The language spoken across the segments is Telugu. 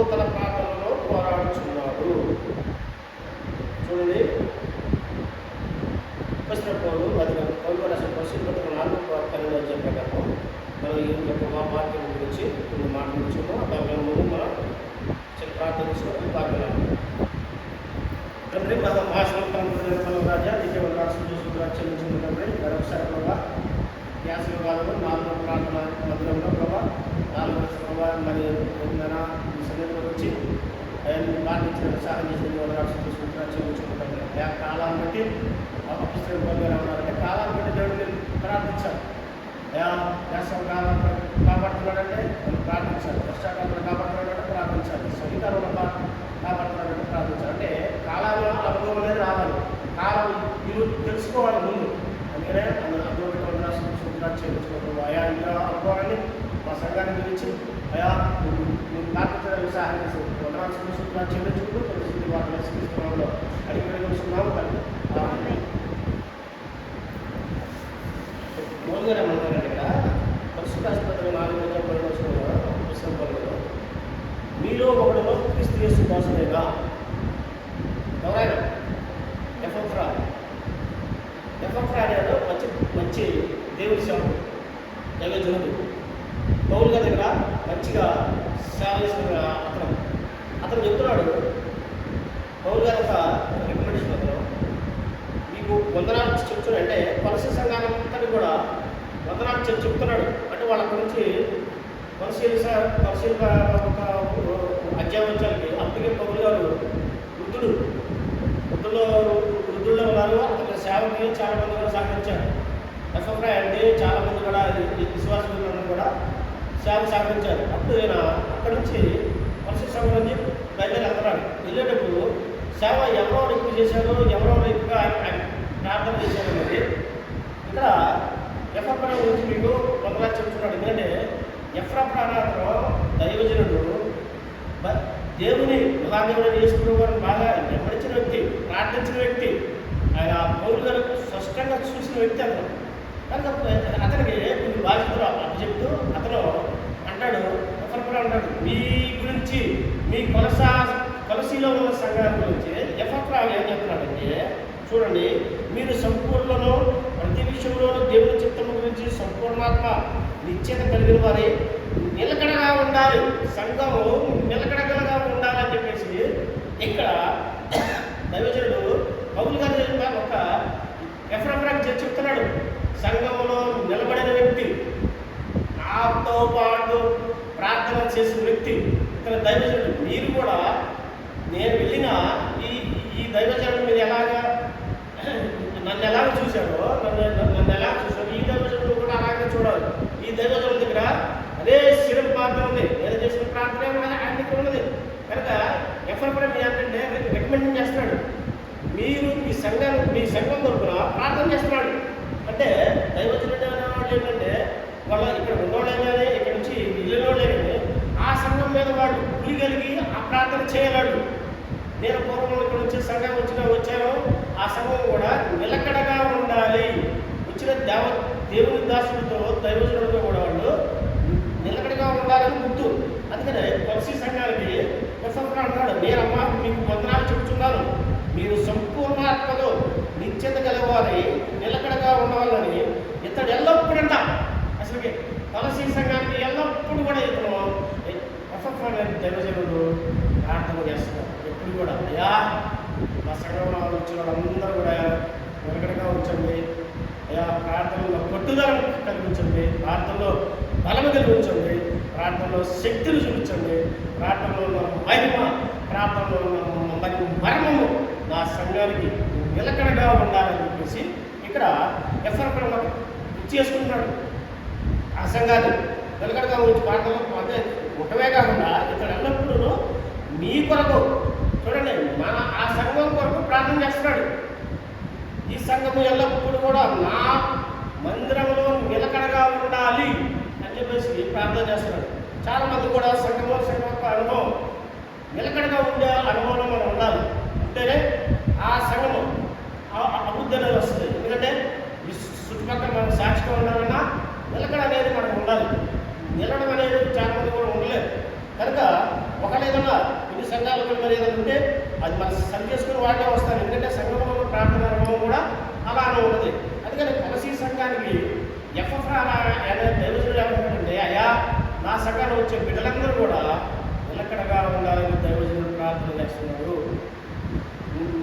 పూర్వోత్తర ప్రాంతంలో పోరాడుచున్నాడు. చూడండి. వచ్చిన పౌరులు అది పౌరులు రాసిన పరిశుభ్రత నాలుగు పన్నెండు అధ్యాయం ప్రకారం మనం ఈ యొక్క మా వాక్యం గురించి కొన్ని మాట్లాడుచున్నాం దాని ముందు మనం చిన్న ప్రార్థన చేసుకొని వాక్యం తండ్రి మన మహాశంకరం రాజా నిజం రాష్ట్రం చూసుకుని చెల్లించిన తండ్రి మరొకసారి ప్రభావ గ్యాస్ విభాగంలో నాలుగు ప్రాంతాల మధ్యలో ప్రభావ నాలుగు ప్రభావ మరి ఉందన ఈ సమయంలో వచ్చి ఆయన పాటించిన సహాయం చేసిన రాష్ట్రం చూసుకుంటున్నా చెల్లించుకుంటాం ఆ కాలాన్ని బట్టి అపుస్తకం పొందారు ఉన్నారంటే కాలాన్ని బట్టి దేవుడు మీరు ప్రార్థించాలి దేశం కాలం కాపాడుతున్నాడంటే మనం ప్రార్థించాలి. వర్షాకాలంలో కాపాడుతున్నాడంటే ప్రార్థించాలి. చలికాలంలో కాపాడుతున్నాడంటే ప్రార్థించాలి. అంటే కాలంలో అనుభవం అనేది రావాలి. కాలం మీరు తెలుసుకోవాలి ముందు. అందుకనే అందులో అనుభవం రాష్ట్రం సూత్రాలు చేయించుకోవడం అయా ఇంకా అనుభవాన్ని మా సంఘాన్ని గురించి అయా నువ్వు నువ్వు ప్రార్థించడానికి సహాయం చేసి వందనాలు సూత్రాలు చేయించుకుంటూ పరిస్థితి వాటిని స్వీకరించడంలో అడిగి వెలుగుతున్నాము కానీ మూడుగానే ఉన్నారండి ఇక్కడ పరిశుద్ధ ఆసుపత్రి నాలుగు వందల పది పుస్తకం పనులు మీలో ఒకడు క్రీస్తు యేసు కోసమేగా ఎవరైనా ఎఫ్ఎఫ్రా ఎఫ్ఎఫ్రా అనేది మంచి మంచి దేవుడి సేవకుడు. దైవజనుడు పౌరు గారి దగ్గర మంచిగా సేవ చేసిన అతను అతను చెప్తున్నాడు. పౌరు గారు ఒక రికమెండేషన్ అతను మీకు వందనాలు చెప్తున్నాడు. అంటే పరిస్థితి సంఘానంతని కూడా వందనాలు చెప్పి చెప్తున్నాడు. అంటే వాళ్ళ గురించి పరిశీలిస పరిశీలి ఒక అధ్యాయించాలకి అందుకే పౌరు గారు వృద్ధుడు. వృద్ధుల్లో వృద్ధుల్లో ఉన్నారు. అతని సేవకి చాలా మంది కూడా సహకరించారు. ఎఫ్ఎఫ్ఐ అంటే చాలా మంది కూడా విశ్వాసం కూడా సేవ సహకరించారు అప్పుడు ఆయన అక్కడి నుంచి వలస సంబంధించి బయలుదేరి వెళ్తున్నాడు. వెళ్ళేటప్పుడు సేవ ఎవరో ఎక్కువ చేశారో ఎవరో ఎక్కువగా ఆయన ఆయన ప్రార్థన చేశారు అనేది ఇక్కడ ఎఫ్ఎఫ్ఐ గురించి మీకు వందలా చెప్తున్నాడు. ఎందుకంటే ఎఫ్ఎఫ్ఐ అతను దైవజనుడు దేవుని ఉదాహరణ చేసుకున్న వారిని బాగా వెంబడించిన వ్యక్తి ప్రార్థించిన వ్యక్తి. ఆయన పౌరులు స్పష్టంగా చూసిన వ్యక్తి అతను. కనుక అతనికి కొన్ని బాధ్యతలు చెప్తూ అతను అంటాడు ఎఫర్పుడు అంటాడు మీ గురించి మీ కొలస కొలసీలో ఉన్న సంఘాల గురించి ఎఫర్పుడు ఏం చెప్తున్నాడంటే చూడండి మీరు సంపూర్ణలో ప్రతి విషయంలోనూ దేవుని చిత్తం గురించి సంపూర్ణాత్మ నిశ్చయత కలిగిన వారి. నిలకడగా ఉండాలి. సంఘము నిలకడగలగా ఉండాలని చెప్పేసి ఇక్కడ దైవజనుడు పౌలు గారు చెప్పిన ఒక రెఫరెఫరెన్స్ చెప్తున్నాడు. సంఘంలో నిలబడిన వ్యక్తి నాతో పాటు ప్రార్థన చేసిన వ్యక్తి ఇక్కడ దైవజనుడు మీరు కూడా నేను వెళ్ళిన ఈ ఈ దైవజనుడు మీరు ఎలాగా నన్ను ఎలాగ చూశారో నన్ను నన్ను ఎలా చూశాడో ఈ దైవజనుడు కూడా అలాగే చూడాలి ఈ దైవజనుడి దగ్గర అదే శిరం ప్రార్థన ఉంది నేను చేసిన ప్రార్థన ఉన్నది ఆయన దగ్గర ఉన్నది కనుక ఎఫ్ఎల్ కూడా మీ ఏంటంటే రికమెండ్ చేస్తున్నాడు మీరు మీ సంఘం మీ సంఘం తరపున ప్రార్థన చేస్తున్నాడు అంటే దైవజనుడు అనేవాడు ఏంటంటే వాళ్ళ ఇక్కడ ఉన్నోళ్ళే కానీ ఇక్కడ నుంచి ఇల్లులోనే కానీ ఆ సంఘం మీద వాడు గురి కలిగి ఆ ప్రార్థన చేయలేడు నేను పూర్వం ఇక్కడ వచ్చి సంఘం వచ్చిన వచ్చాను ఆ సంఘం కూడా నిలకడగా ఉండాలి వచ్చిన దేవ దేవుని దాసుడితో దైవజనుడితో కూడా వాళ్ళు నిలకడగా ఉండాలని గుర్తు అందుకనే పక్షి సంఘాలకి ప్రసంగా అంటాడు నేనమ్మా మీకు వందనాలు చెప్తున్నాను మీరు సంపూర్ణాత్మతో నిత్యత గలవారై నిలకడగా ఉండాలని ఇతడు ఎల్లప్పుడంట అసలుకి తులసి సంఘానికి ఎల్లప్పుడు కూడా ఇతను ప్రసంగా దైవజనుడు ప్రార్థన ఇప్పుడు కూడా అయ్యా మా సంఘంలో వచ్చిన వాళ్ళందరూ కూడా వెనకడగా ఉంచండి. అయ్యా ప్రార్థనలో పట్టుదల కలిగించండి. ప్రార్థనలో బలము కలిగించండి. ప్రార్థనలో శక్తిని చూపించండి. ప్రార్థనలో ఉన్న మహిమ ప్రార్థనలో ఉన్న మరియు మర్మము నా సంఘానికి నిలకడగా ఉండాలని చెప్పేసి ఇక్కడ ఎఫ్ఆర్ చేసుకుంటున్నాడు. ఆ సంఘాన్ని నిలకడగా ఉంచి ప్రార్థనలో అదే ఒకవే కాకుండా ఇక్కడ ఎల్లప్పుడూ మీ కొరకు చూడండి మన ఆ సంఘం కొరకు ప్రార్థన చేస్తున్నాడు. ఈ సంఘము ఎల్లప్పుడు కూడా నా మందిరంలో నిలకడగా ఉండాలి అని చెప్పేసి ప్రార్థన చేస్తున్నాడు. చాలా మంది కూడా సంఘంలో సంఘం యొక్క అనుభవం నిలకడగా ఉండే అనుభవంలో మనం ఉండాలి. అంటేనే ఆ సంఘము అభివృద్ధి అనేది వస్తుంది. ఎందుకంటే చుట్టుపక్కల మనం సాక్షిగా ఉండాలన్నా నిలకడ అనేది మనకు ఉండాలి. నిలడం అనేది చాలా మంది కూడా ఉండలేదు కనుక ఒకళ్ళు ఏదన్నా సంఘాలు కూడా మరి ఏదైనా ఉంటే అది మనం సరి చేసుకుని వాళ్ళే వస్తారు. ఎందుకంటే సంఘంలో ప్రార్థన అనుభవం కూడా అలానే ఉంటుంది అందుకని కొలసీ సంఘానికి ఎఫ్ఎఫ్ అనే దైవజనుడు ఏమంటాడంటే అయ్యా నా సంఘాలు వచ్చే బిడ్డలందరూ కూడా నిలకడగా ఉండాలని దైవజనుడు ప్రార్థన చేస్తున్నారు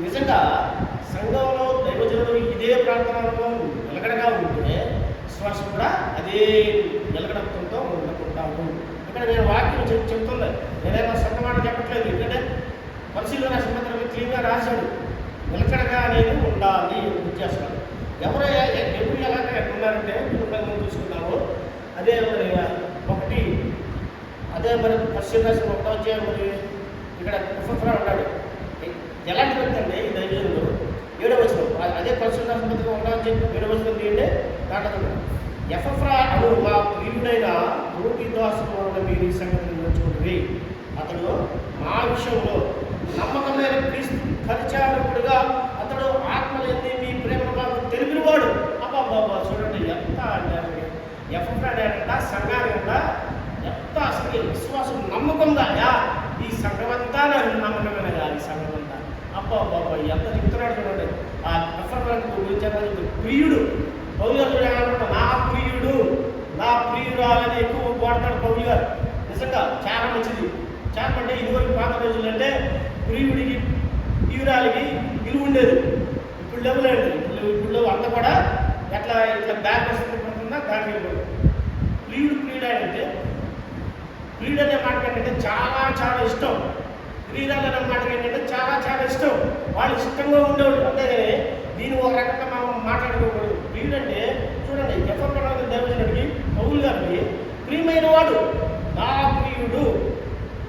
నిజంగా సంఘంలో దైవజనుడు ఇదే ప్రార్థన అనుభవం నిలకడగా ఉంటే విశ్వాసం కూడా అదే నిలకడతంతో ఉండకుంటాము ఇక్కడ నేను వాక్యం చెప్ చెప్తుంది నేనేమో సొంత మాట చెప్పట్లేదు. ఎందుకంటే పరిశీలన సంబంధం క్లీన్గా రాశాడు. నిలకడగా అనేది ఉండాలి ఉద్దేశం ఎవరు ఎప్పుడు ఎలాగ ఎట్లున్నారంటే ఇప్పుడు చూసుకున్నాము అదే మరి ఒకటి అదే మరి పరిశీలన ఒకటో అధ్యాయం మరి ఇక్కడ ప్రొఫెసర్ ఉన్నాడు ఎలాంటి వ్యక్తి అండి ఈ దైవంలో ఏడవ అదే పరిశుద్ధ సంబంధించి ఒకటో చెప్పి ఏడవ వచనం తీయండి. దాంట్లో ఎఫ్ఎఫ్రా అను మా ప్రియుడైన భూమి మీరు ఈ సంగతిని నేర్చుకుంటుంది అతడు మా విషయంలో నమ్మకమైన క్రీస్తు పరిచారకుడుగా అతడు ఆత్మలేని మీ ప్రేమ మాకు తెలిపినవాడు. అబ్బా బాబా చూడండి ఎంత అంటే ఎఫ్ఎఫ్రా సంఘానికంట ఎంత అసలు విశ్వాసం నమ్మకం యా ఈ సంఘం అంతా నాకు నమ్మకమేనగా ఈ సంఘం అంతా అబ్బా బాబా ఎంత చెప్తున్నాడు చూడండి. ఆ ఎఫ్ఎఫ్రా గురించి ప్రియుడు. పౌలు గారు ఏమంటారు నా ప్రియుడు నా ప్రియురాలని ఎక్కువ పోడతాడు పౌలు గారు. నిజంగా చాలా మంచిది. చాలా అంటే ఇదివరకు పాత రోజులు అంటే ప్రియుడికి ప్రియురాలికి విలువ ఉండేది. ఇప్పుడు లేవులేండి ఇప్పుడు ఇప్పుడు అంత కూడా ఎట్లా ఇట్లా బ్యాక్ వస్తుందా దాని ప్రియుడు ప్రియుడు అంటే ప్రియుడు అనే మాట ఏంటంటే చాలా చాలా ఇష్టం. ప్రియురాలు అనే మాట ఏంటంటే చాలా చాలా ఇష్టం. వాళ్ళు ఇష్టంగా ఉండేవాళ్ళు. అంతేగాని దీని ఒక రకంగా మనం మాట్లాడుకోకూడదు. ప్రియుడు అంటే చూడండి ఎఫ్ఎం దేవజనుడికి పౌలు గారికి ఉన్నవాడు నా ప్రియుడు.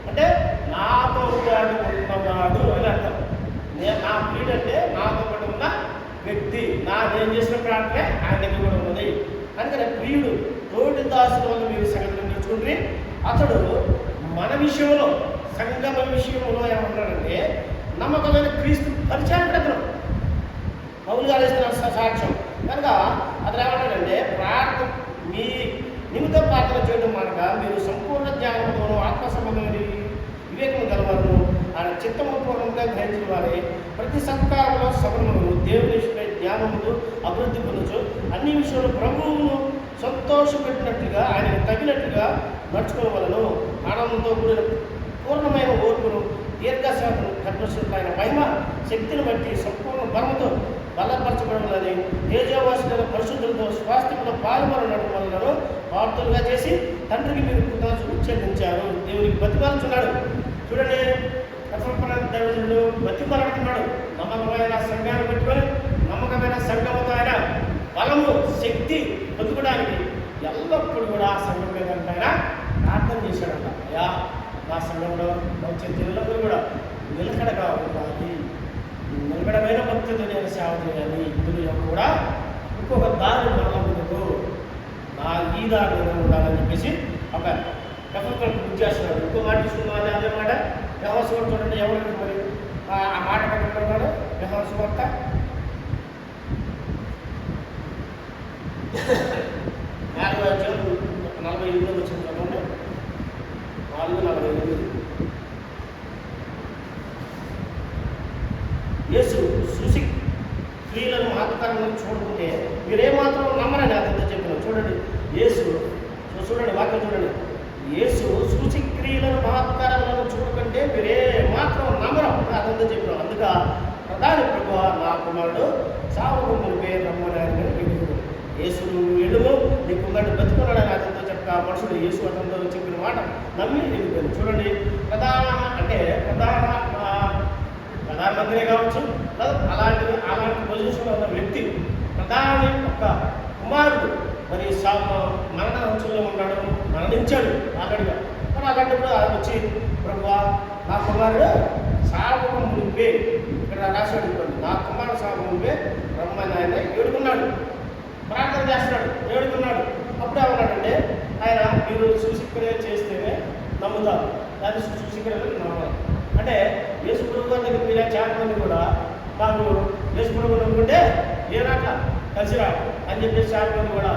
అంటే నాతో పాటు ఉన్నవాడు అని అర్థం. నేను నా ప్రియుడు అంటే నాతో పాటు ఉన్న వ్యక్తి. నాదేం చేసిన ప్రార్థనే ఆయన దగ్గర కూడా ఉన్నది. అందుకని ప్రియుడు తోటి దాసులో మీరు సంగతి నేర్చుకుంటే అతడు మన విషయంలో సంగమ విషయంలో ఏమంటాడంటే నమ్మకమైన క్రీస్తు పరిచయం పెడతాడు పౌలు గారు సాక్ష్యం. కనుక అతను ఏమంటాడంటే ప్రార్థన మీ నిమిత్త ప్రార్థన చేయడం మీరు సంపూర్ణ జ్ఞానంతోనూ ఆత్మ సంబంధమైన వివేకం గలవారు ఆయన చిత్తము పూర్వంగా గ్రహించిన వారే ప్రతి సత్కారంలో సగమును దేవుని ధ్యానములు జ్ఞానములు అభివృద్ధి పొందొచ్చు అన్ని విషయంలో ప్రభువును సంతోషపెట్టినట్లుగా ఆయనకు తగినట్లుగా నడుచుకోవలను. ఆనందంతో కూడిన పూర్ణమైన ఓర్పును దీర్ఘశాంతను కర్మశుద్ధ మహిమ శక్తిని బట్టి సంపూర్ణ బలముతో బలపరచబడాలని తేజవాసులైన పరిశుద్ధులతో స్వాస్థ్యంలో పాల్గొనడం వలన వార్తలుగా చేసి తండ్రికి మీరు కృతజ్ఞతలు చెల్లించారు. దేవునికి బతిమాలుచున్నాడు చూడండి కసరపర దైవజనుడు నమ్మకమైన సంఘాన్ని పెట్టుకొని నమ్మకమైన సంఘముతో ఆయన బలము శక్తి బతుకడానికి ఎల్లప్పుడు కూడా ఆ సంఘం మీద ఆయన ప్రార్థన చేశాడంట. అయ్యా నా సంఘంలో వచ్చే పిల్లలందరూ కూడా నిలకడగా ఉండాలి. నిలకడమైన భక్తులు నేను సేవ చేయాలి. ఇందులో కూడా ఇంకొక దారి మరలకూడదు నా ఈ దారి ఉండాలని చెప్పేసి ఒక ఎవరికి బుక్ చేస్తున్నాడు ఇంకో మాట తీసుకున్నాను అదే మాట. వ్యవస్థ చూడండి ఎవరు మరి ఆ- మాట పట్టుకున్నాడు. వ్యవహార వార్త నాలుగో అధ్యాయం నలభై ఎనిమిదో వచ్చిన చదవండి. నాలుగు నలభై ఎనిమిది. యేసు చూసి స్త్రీలను మాతకాలను చూడకుంటే మీరేమాత్రం నమ్మరని అదంతా చెప్పిన చూడండి యేసు చూడండి వాక్యం చూడండి. యేసు సూచిక్రియలను మహత్కారాలను చూడకంటే మీరే మాత్రం నమ్మరం అదంతా చెప్పినాం అందుక ప్రధాని ప్రభు నా కుమారుడు సాగు మునిపే రమ్మని యేసు. నువ్వు ఎడుము నీ కుమారుడు బతుకున్నాడని అతనితో చెప్తా మనుషుడు యేసు అతనితో చెప్పిన మాట నమ్మి వెళ్ళిపోయాను చూడండి ప్రధాన అంటే ప్రధాన ప్రధానమంత్రి కావచ్చు అలాంటి అలాంటి పొజిషన్లో ఉన్న వ్యక్తి ప్రధాని ఒక కుమారుడు మరి మరణ అంచుల్లో ఉన్నాడు మరణించాడు ఆల్రెడీగా. మరి అలాంటప్పుడు ఆయన వచ్చి ప్రభు నా కుమారుడు సాగు నువ్వే. ఇక్కడ రాశాడు నా కుమారుడు సాగు నువ్వే. బ్రహ్మని ఆయన ఏడుకున్నాడు. ప్రార్థన చేస్తున్నాడు ఏడుకున్నాడు. అప్పుడు ఏమన్నాడంటే ఆయన మీరు సూచిక్రియ చేస్తేనే నమ్ముతారు. దాన్ని సూచిక్రియలు నమ్మాలి అంటే యేసు ప్రభు గారి దగ్గర మీరు చేపలని కూడా మాకు యేసు ప్రభు నమ్ముకుంటే రాక కలిసి రా అని చెప్పేసి చేపలని కూడా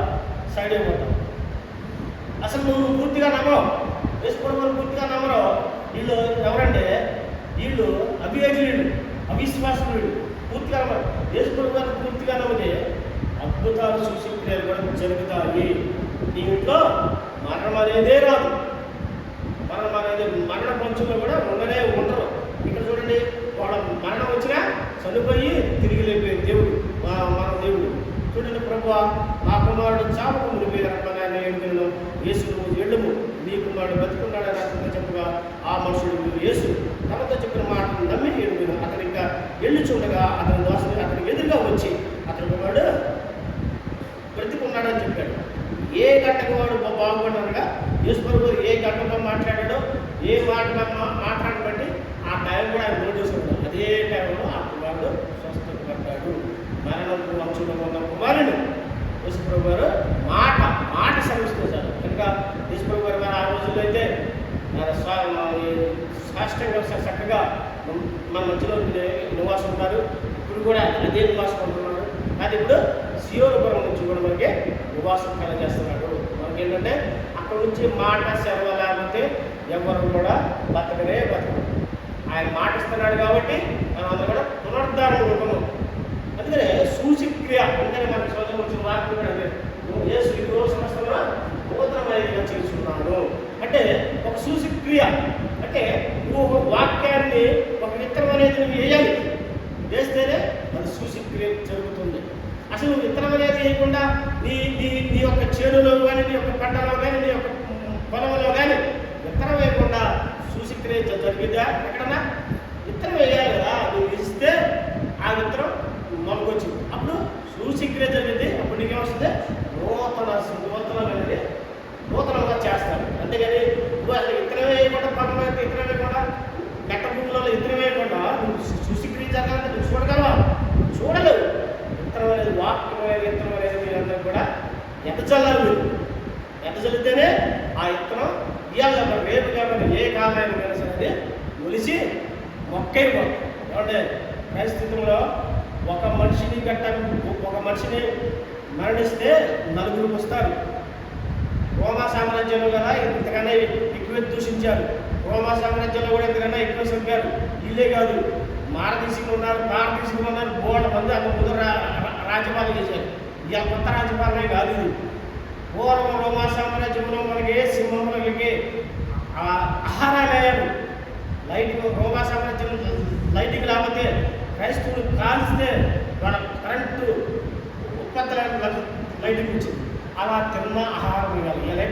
సైడ్ అయిపోతాం అసలు నువ్వు పూర్తిగా నమ్మవు. వేసుకోవడం పూర్తిగా నమ్మరు. వీళ్ళు ఎవరంటే వీళ్ళు అవిధేయుడు అవిశ్వాసుడు పూర్తిగా నమ్మరు. వేసుకోవడం పూర్తిగా నమ్మితే అద్భుతాలు సూచక్రియలు కూడా జరుగుతాయి. నీ ఇంట్లో మరణం అనేదే రాదు. మరణం అనేది మరణ పంచులో కూడా ఉండనే ఉండరు. ఇక్కడ చూడండి వాళ్ళ మరణం వచ్చినా చనిపోయి తిరిగి లేపే దేవుడు మా- మన దేవుడు. చూడండి ప్రభు కుమారుడు చాపకు మునిపి రమ్మని ఎడుగును యేసు నువ్వు ఎళ్ళము నీ కుమారుడు బతుకున్నాడని చెప్పగా ఆ మనుషుడు యేసు తనతో చెప్పిన మాటను నమ్మి ఎడుగును అతను ఇంకా ఎల్లు చూడగా అతని దోషం అతనికి ఎదురుగా వచ్చి అతని కుమారుడు బ్రతికున్నాడని చెప్పాడు. ఏ గంటకు వాడు బా- యేసు ప్రభు ఏ గంటలో మాట్లాడాడో ఏ మాట మాట్లాడబట్టి బట్టి ఆ టైం కూడా ఆయన నోట్ అదే టైంలో ఆ కుమారుడు స్వస్థపడ్డాడు. మరణం వంశంలో ఉన్న కుమారుడు యేసుప్రభు గారు మాట మాట శ్రమిస్తున్నారు కనుక యేసుప్రభు గారు ఆ రోజుల్లో అయితే స్వా- సాష్టంగా చక్కగా మన- మధ్యలో నివాసం ఉంటారు. ఇప్పుడు కూడా అదే నివాసం ఉంటున్నాడు కానీ ఇప్పుడు సియోరపురం నుంచి కూడా మనకి నివాసం కలగజేస్తున్నాడు మనకి ఏంటంటే అక్కడ నుంచి మాట సెలవు లేకపోతే ఎవరు కూడా బతకనే బతకడు ఆయన మాట ఇస్తున్నాడు కాబట్టి మనం అందరూ కూడా పునరుద్ధారణ ఉంటున్నాం. అందుకనే సూచిక్రియ అందుకని మన సోదరం వచ్చిన వాక్యం కూడా అదే. ఏ శ్రీగురు సంస్థలో నూతనమైనదిగా చేసుకున్నాడు అంటే ఒక సూచిక్రియ అంటే నువ్వు ఒక వాక్యాన్ని ఒక విత్తనం అనేది నువ్వు వేయాలి. వేస్తేనే అది సూచిక్రియ జరుగుతుంది. అసలు నువ్వు విత్తనం అనేది వేయకుండా నీ నీ నీ యొక్క చేనులో కానీ నీ యొక్క పంటలో కానీ నీ యొక్క పొలంలో కానీ విత్తనం వేయకుండా సూచిక్రియ జరిగిందా ఎక్కడన్నా? విత్తనం వేయాలి కదా. నువ్వు ఇస్తే ఆ విత్తనం మొలకొచ్చింది అప్పుడు సూచిక్రియ జరిగింది అప్పుడు నీకేమొస్తుంది నూతన నూతనమైనది నూతనంగా చేస్తారు. అంతేగాని నువ్వు అసలు విత్తనం వేయకుండా పక్కన వైపు విత్తనం వేయకుండా గట్ట భూములలో విత్తనం వేయకుండా నువ్వు సూచిక్రియ జరగాలంటే నువ్వు చూడగలవా? చూడలేవు విత్తనం అనేది వాక్యం అనేది విత్తనం అనేది మీరందరూ కూడా ఎంత చల్లాలి? మీరు ఎంత చల్లితేనే ఆ విత్తనం ఇవాళ మనం రేపు కాబట్టి ఏ కాలమైన సరే ఒలిసి మొక్కైపోతుంది ఏమంటే పరిస్థితుల్లో ఒక మనిషిని గట్ట ఒక మనిషిని మరణిస్తే నలుగురు వస్తారు. రోమా సామ్రాజ్యంలో కదా ఇంతకన్నా ఎక్కువ దూషించారు. రోమా సామ్రాజ్యంలో కూడా ఇంతకన్నా ఎక్కువ చంపారు. ఇల్లే కాదు మారదీసుకులు ఉన్నారు భారతదేశంలో ఉన్నారు బోర్డు మంది అంత ముందు రాజ్యపాలన చేశారు. ఇక కొత్త రాజ్యపాలనే కాదు ఇది. పూర్వం రోమా సామ్రాజ్యంలో మనకి సింహములకి ఆ ఆహారాలయాలు లైట్ రోమా సామ్రాజ్యం లైటింగ్ లేకపోతే క్రైస్తవులు కాల్స్తే వాళ్ళ కరెంటు ఉత్పత్తులకు లైటింగ్ వచ్చింది అలా తిన్న ఆహారం ఇవ్వాలి ఇలా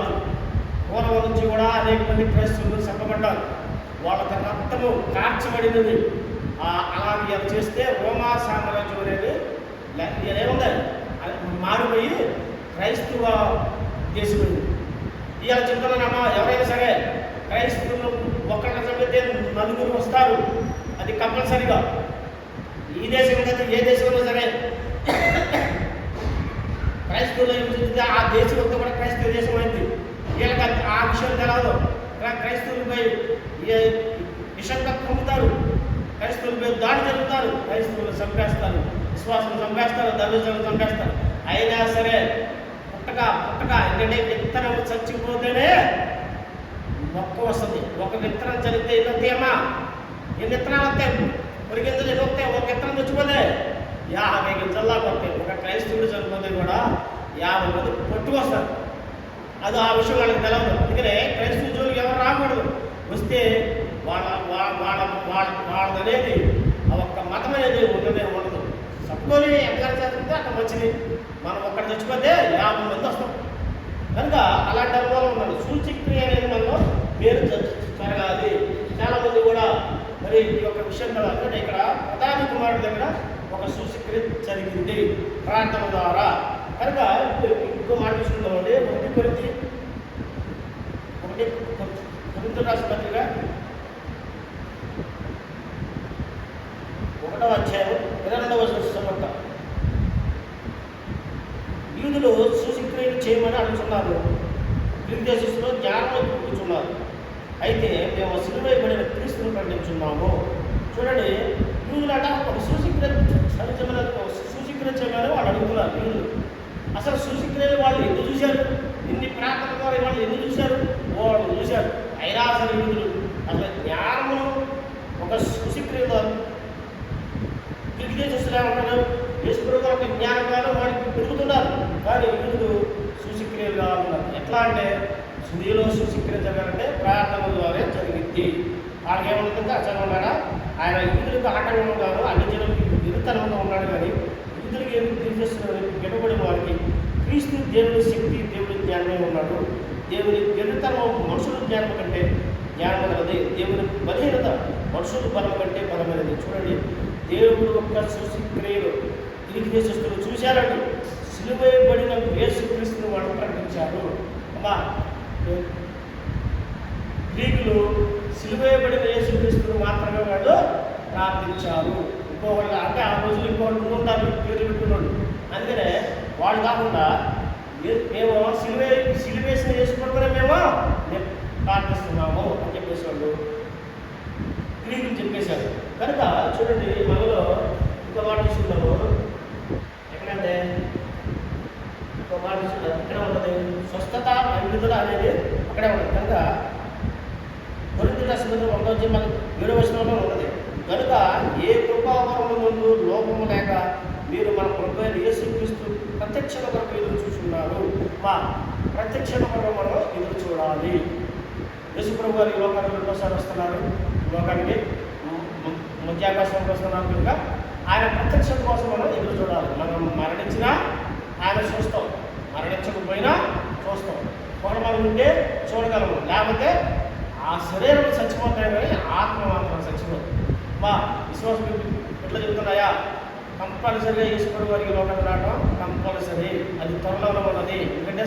కొత్తదే కాదు. పూర్వం నుంచి కూడా అనేక మంది క్రైస్తవులు చంపబడ్డారు. వాళ్ళకి రక్తము కార్చబడినది. ఆ- అది చేస్తే రోమా సామ్రాజ్యం అనేది ఏముంది అది మారిపోయి క్రైస్తవ దేశం ఇలా చెప్తున్నానమ్మా ఎవరైనా సరే క్రైస్తవులు ఒక్కళ్ళ చంపితే నలుగురు వస్తారు. అది కంపల్సరిగా. ఈ దేశం కదా ఏ దేశంలో సరే. క్రైస్తవులు ఏం చెప్తే ఆ దేశం అంతా కూడా క్రైస్తవ దేశం అయింది. వీళ్ళకి ఆ విషయం తెలవదు. క్రై- క్రైస్తవులపై ఏ- విషంగా పొందుతారు క్రైస్తవులపై దాడి జరుగుతారు. క్రైస్తవులు చంపేస్తారు. విశ్వాసం చంపేస్తారు. దళితులను చంపేస్తారు. అయినా సరే పుట్టక పుట్టక ఎందుకంటే విత్తనం చచ్చిపోతేనే మొక్క వస్తుంది. ఒక విత్తనం చదివితే ఎన్ని వస్తాయమ్మా ఎన్ని విత్తనాలు వస్తాయి? ఒక గింజలు ఎన్ని వస్తాయి? ఒక విత్తనం చచ్చిపోతే యాభై గింజల్లా పడతాయి. ఒక క్రైస్తవుడు చనిపోతే కూడా యాభై మంది పట్టుకొస్తారు. అది ఆ విషయం వాళ్ళకి తెలవదు అందుకనే క్రైస్తవ జోలికి ఎవరు రాకూడదు వస్తే వాళ్ళ వాళ్ళ వాళ్ళ వాళ్ళ వాళ్ళదనేది ఆ ఒక్క మతం అనేది ఉండదే ఉండదు సపోని ఎక్కడ చదివితే అక్కడ మంచిది మనం ఒక్కడ చచ్చిపోతే యాభై మంది వస్తాం కనుక అలాంటి అనుభవం ఉన్నాడు సూచిక్రియ అనేది మనలో పేరు జరగాలి చాలా మంది కూడా మరి ఈ యొక్క విషయం కదా అంటే ఇక్కడ ప్రధాన కుమారుడి దగ్గర ఒక సూచిక్రియ జరిగింది ప్రార్థన ద్వారా కనుక ఇంకో మాట చూసుకుందామండి ఒకటి కొరింది ఒకటి కొరింత రాసిన పత్రిక. ఒకటవ అధ్యాయం ఇరవై రెండవ సంపత్త యూదులు సూచిక్రియలు చేయమని అడుగుతున్నారు. దేశంలో జ్ఞానంలో కూర్చున్నారు. అయితే మేము సిలువైబడిన క్రీస్తును ప్రకటించున్నాము. చూడండి యూదులట ఒక సూచిక్రియ సరిచమైన సూచిక్రియ చేయమని వాళ్ళు అడుగుతున్నారు. యూదులు అసలు సూచిక్రియలు వాళ్ళు ఎందుకు చూశారు? ఇన్ని ప్రార్థన ద్వారా వాళ్ళు ఎందుకు చూశారు? వాళ్ళు చూశారు. ఐరాస నిధులు అసలు జ్ఞానము ఒక ఒక సుశిక్రియ తిరిగి చూస్తున్నా ఉంటారు యేసుప్రభు జ్ఞానం జ్ఞానకాలం వాడికి పెరుగుతున్నారు. కానీ యూదులు సుశిక్రియలుగా ఉన్నారు ఎట్లా అంటే సుధీలో సుశిక్రియ జరగాలంటే ప్రార్థన ద్వారా జరిగింది. వాళ్ళకి ఏమవుతుందో చదవన్నారా ఆయన యూదులకు ఉన్నారు అన్ని జనులకి నిరుతనంగా ఉన్నాడు కానీ యూదులకి ఎందుకు తీసేస్తున్నారు గెలుపడిన దేవుని శక్తి దేవుని జ్ఞానమే ఉన్నాడు. దేవుని గెలుతనం మనుషుల జ్ఞానం కంటే జ్ఞానమైనది. దేవుని బలహీనత మనుషుల బలం కంటే బలమైనది. చూడండి దేవుడు యొక్క క్రియలు తిరిగి చేసేస్తున్న చూశారండి. సిలువేయబడిన యేసుక్రీస్తుని వాడు ప్రకటించారు అమ్మా గ్రీకులు సిలువేయబడిన యేసుక్రీస్తుని మాత్రమే వాళ్ళు ప్రార్థించారు. ఇంకొకళ్ళు అంటే ఆ రోజులు ఇంకొకళ్ళు ఉంటారు. పేరు పెట్టుకున్నాడు అందుకనే వాళ్ళు కాకుండా మేము సిలువే సిలువేసిన చేసుకుంటారా మేము ప్రార్థిస్తున్నాము అని చెప్పేసి వాళ్ళు గ్రీకులు చెప్పేశారు. కనుక చూడండి మనలో ఇంకో మాట తీసుకున్నాము ఎక్కడంటే ఇంకో మాట తీసుకున్నాం ఎక్కడ ఉన్నది స్వస్థత విడుదల అనేది అక్కడే ఉన్నది. కనుక కొరింథీ రాసిన ఒకటో వచ్చి మనకు వచనంలో ఉన్నది. కనుక ఏ కృపావరము ముందు లోపము లేక మీరు మన ఏ యేసుక్రీస్తు ప్రత్యక్ష కొరకు ఎదురు చూస్తున్నారు. మా ప్రత్యక్ష కొరకు మనం ఎదురు చూడాలి. యేసుప్రభు గారు ఈ లోకానికి రెండోసారి వస్తున్నారు. లోకానికి మ- వస్తున్నారు కనుక ఆయన ప్రత్యక్షత కోసం మనం ఎదురు చూడాలి. మనం మరణించినా ఆయన చూస్తాం. మరణించకపోయినా చూస్తాం. కోరమని ఉంటే చూడగలము. లేకపోతే ఆ శరీరం చచ్చిపోతాయి కానీ ఆత్మ మాత్రం చచ్చిపోతుంది మా విశ్వాసం ఎట్లా చెబుతున్నాయా కంపల్సరిగా ఈశ్వరు వారికి లోకం రావడం కంపల్సరీ. అది త్వరలో ఉన్నది. ఎందుకంటే